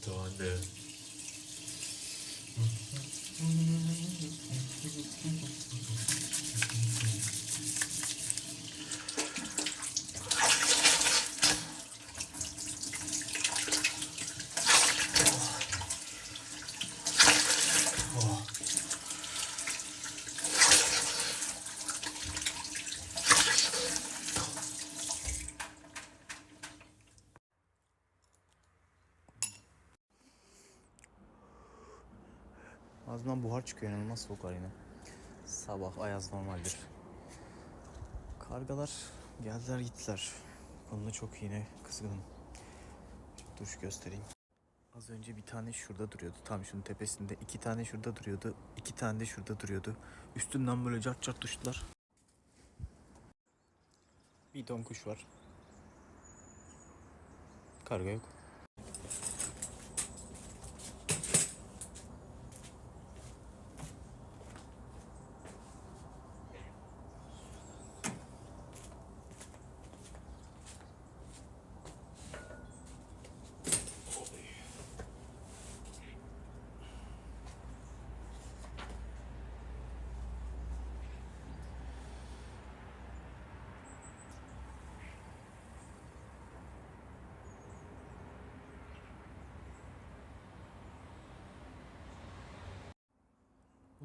tane. Oh. Ağzımdan buhar çıkıyor inanılmaz soğuk var yine. Sabah ayaz normaldir. Kargalar geldiler gittiler. Konuda çok yine kızgınım. Dur şu göstereyim. Az önce bir tane şurada duruyordu. Tam şunun tepesinde. iki tane şurada duruyordu. iki tane de şurada duruyordu. Üstünden böyle cart cart düştüler. Bir ton kuş var. Karga yok.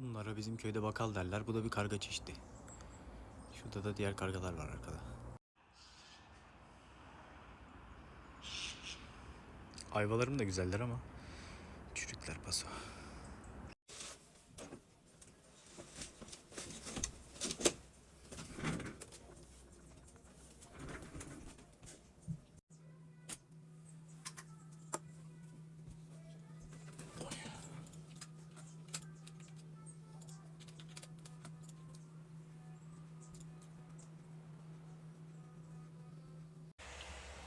Bunlara bizim köyde bakal derler. Bu da bir karga çeşidi. Şurada da diğer kargalar var arkada. Ayvalarım da güzeller ama çürükler paso.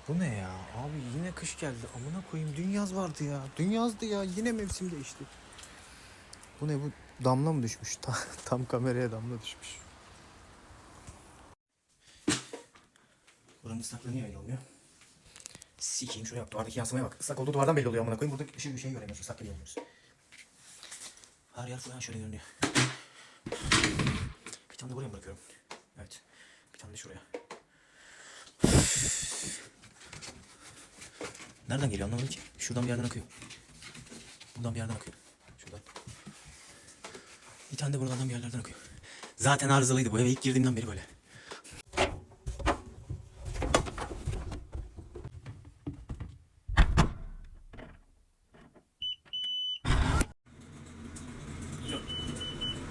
Bu ne ya? Abi yine kış geldi. Amına koyayım dün yaz vardı ya. Dün yazdı ya. Yine mevsim değişti. Bu ne bu? Damla mı düşmüş? Ta- Tam kameraya damla düşmüş. Buranın ıslaklığı niye belli olmuyor? Sikeyim şuraya. Duvardaki yansımaya bak. Islak olduğu duvardan belli oluyor amına koyayım. Burada ışığı bir şey göremiyoruz. Islak göremiyoruz. Her yer falan şöyle görünüyor. Bir tane de buraya mı bırakıyorum? Evet. Bir tane de şuraya. Nereden geliyor anlamadım ki. Şuradan bir yerden akıyor. Buradan bir yerden akıyor. Şuradan. Bir tane de buradan bir yerlerden akıyor. Zaten arızalıydı bu eve ilk girdiğimden beri böyle.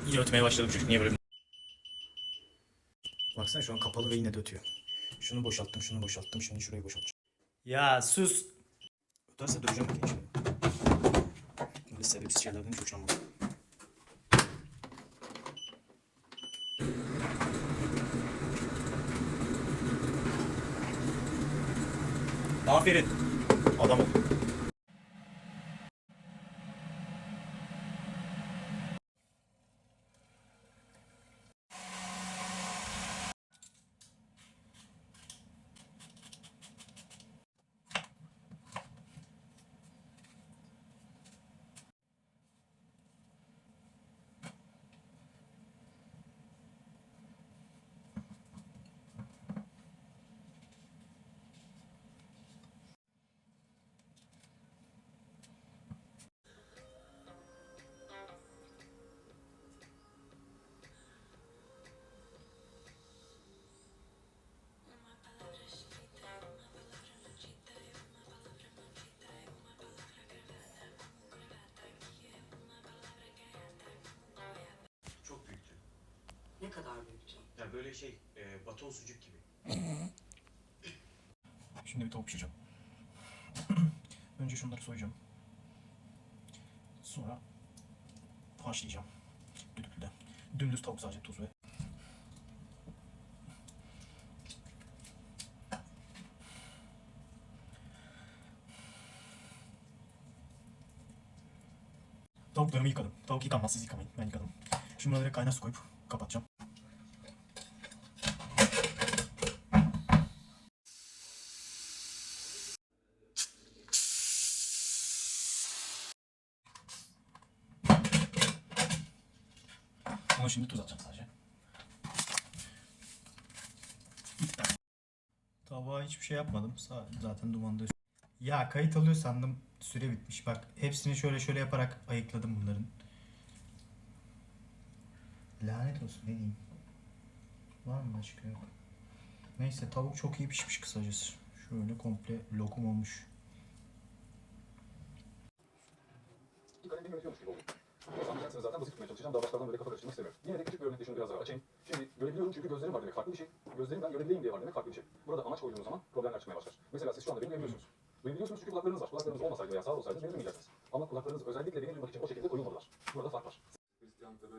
İyi ötmeye başladı bu çocuk. Niye böyle? Baksana şu an kapalı ve yine de ötüyor. Şunu boşalttım, şunu boşalttım. Şimdi şurayı boşaltacağım. Ya sus. Öterse döveceğim bakayım şimdi. Böyle sebepsiz şeylerden hiç hoşlanmam. Aferin. Adam ol. Büyüktü? Ya böyle şey, e, baton sucuk gibi. Şimdi bir tavuk pişireceğim. Önce şunları soyacağım. Sonra haşlayacağım. Düdüklüde. Dümdüz tavuk sadece tuz ve Tavuklarımı yıkadım. Tavuk yıkanmaz siz yıkamayın. Ben yıkadım. Şimdi direkt kaynar su koyup kapatacağım. Ama şimdi tuz atacağım sadece. Tavuğa hiçbir şey yapmadım. Zaten dumanda. Ya kayıt alıyor sandım. Süre bitmiş. Bak hepsini şöyle şöyle yaparak ayıkladım bunların. Lanet olsun ne diyeyim. Var mı başka yok. Neyse tavuk çok iyi pişmiş kısacası. Şöyle komple lokum olmuş. Anlayacaksınız zaten basit tutmaya çalışacağım. Daha başkalardan böyle kafa karıştırmak istemiyorum. Yine de küçük bir örnekle şunu biraz daha açayım. Şimdi görebiliyorum çünkü gözlerim var demek farklı bir şey. Gözlerim ben görebileyim diye var demek farklı bir şey. Burada amaç koyduğunuz zaman problemler çıkmaya başlar. Mesela siz şu anda beni duyabiliyorsunuz. Duyabiliyorsunuz çünkü kulaklarınız var. Kulaklarınız olmasaydı veya sağır olsaydı beni duymayacaksınız. Ama kulaklarınız özellikle beni duymak için o şekilde koyulmadılar. Burada fark var.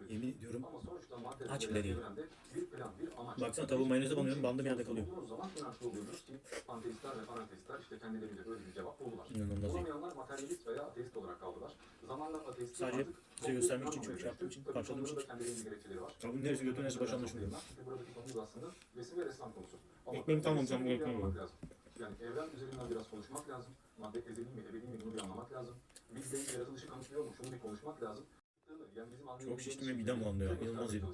Yemin ediyorum. Ama sonuçta madde Aç bile değil. evrende bir plan, bir amaç. Baksana tavuğu mayoneze banıyorum, bandı bir yerde kalıyor. Bulduğunuz zaman inançlı oluyoruz ki panteistler ve panenteistler işte kendilerince böyle bir cevap buldular. İnanılmaz iyi. Bulamayanlar materyalist veya ateist olarak kaldılar. Zamanla ateistler Sadece artık size göstermek için çok şey yaptığım için, Tabii parçaladığım için. Tavuğun neresi götü neresi başı. Ama Ekmeğim resmi bir ekmeğim lazım. Yani evren üzerinden biraz konuşmak lazım. Madde ezeli mi, ebedi mi bunu bir anlamak lazım. Big Bang yaratılışı kanıtlıyor mu? Şunu bir konuşmak lazım. Yani bizim anlayabildiğimiz şiştim ve midem bulandı ya, inanılmaz yedim.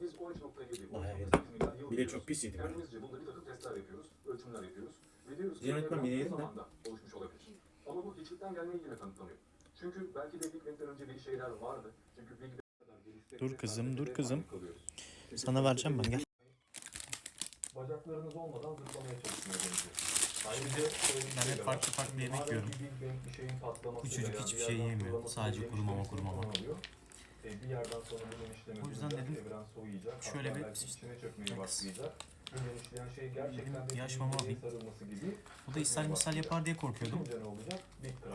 Biz 13.7, Bayağı 13.8 yedim. Bir de çok pis yedim. Kendimizce burada bir takım testler yapıyoruz, ölçümler yapıyoruz. Ve diyoruz ki Ziyan etmem, yine yedim de. oluşmuş olabilir. Ama bu hiçlikten gelmeyi yine kanıtlamıyor. Çünkü belki de Big Bang'den önce bir şeyler vardı. Çünkü Big Bang kadar gelişsek Dur kızım, dur kızım. Sana vereceğim ben gel. Bacaklarınız olmadan zıplamaya çalışmaya. Ayrıca Ben şey hep farklı farklı yemek yiyorum. Bu çocuk hiçbir bir şey yemiyor. Sadece kurumama, kurumama. E, bir yerden sonra bu genişleme O yüzden dedim, evren soğuyacak, şöyle bir belki içine genişleyen şey gerçekten de yaş bir mama sarılması gibi. Bu da ishal misal yapar diye korkuyordum. Ne olacak?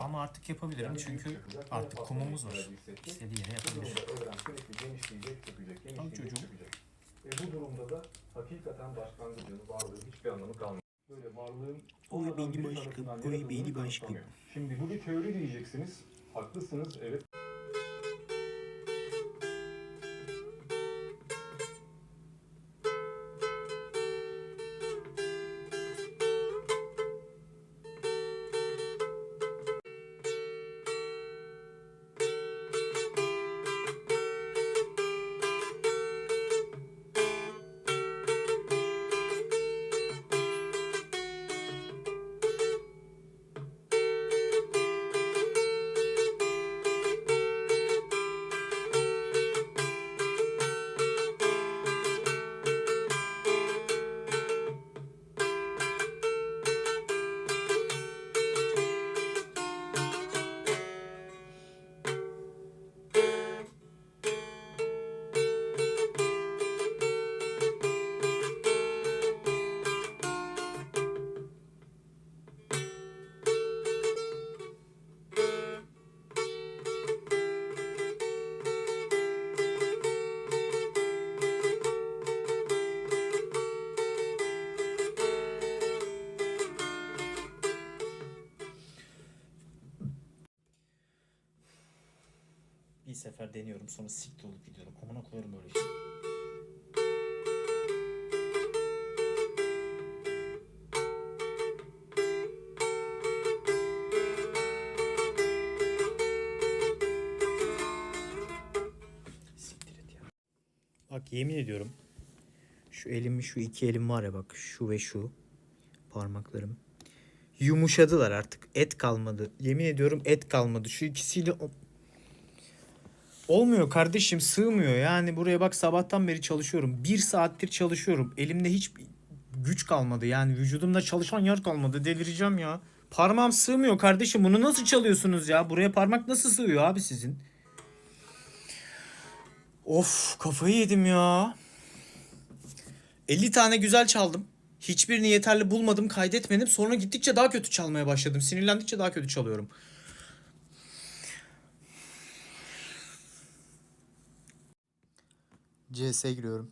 Ama artık yapabilirim çünkü artık kumumuz var. İstediği yere Bu yapabilir. durumda evren sürekli genişleyecek, çökecek, genişleyecek, çocuğum. çökecek. Ve bu durumda da hakikaten başlangıcın, varlığın hiçbir anlamı kalmıyor. Böyle varlığın Oy olmadan beni biri başkan, tarafından oy yaratıldığını beni kanıtlamıyor. Şimdi bu bir teori diyeceksiniz. Haklısınız, evet. Sefer deniyorum sonra siktir olup gidiyorum. Amına koyarım böyle şey. Bak yemin ediyorum. Şu elim şu iki elim var ya bak şu ve şu parmaklarım yumuşadılar artık. Et kalmadı. Yemin ediyorum et kalmadı. Şu ikisiyle Olmuyor kardeşim sığmıyor yani buraya bak sabahtan beri çalışıyorum. Bir saattir çalışıyorum. Elimde hiç güç kalmadı yani vücudumda çalışan yer kalmadı delireceğim ya. Parmağım sığmıyor kardeşim bunu nasıl çalıyorsunuz ya? Buraya parmak nasıl sığıyor abi sizin? Of kafayı yedim ya. 50 tane güzel çaldım. Hiçbirini yeterli bulmadım kaydetmedim. Sonra gittikçe daha kötü çalmaya başladım. Sinirlendikçe daha kötü çalıyorum. CS'e giriyorum.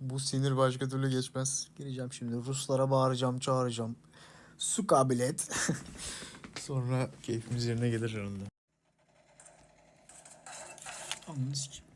Bu sinir başka türlü geçmez. Gireceğim şimdi. Ruslara bağıracağım, çağıracağım. Su kabilet. Sonra keyfimiz yerine gelir herhalde. Anladın sikeyim.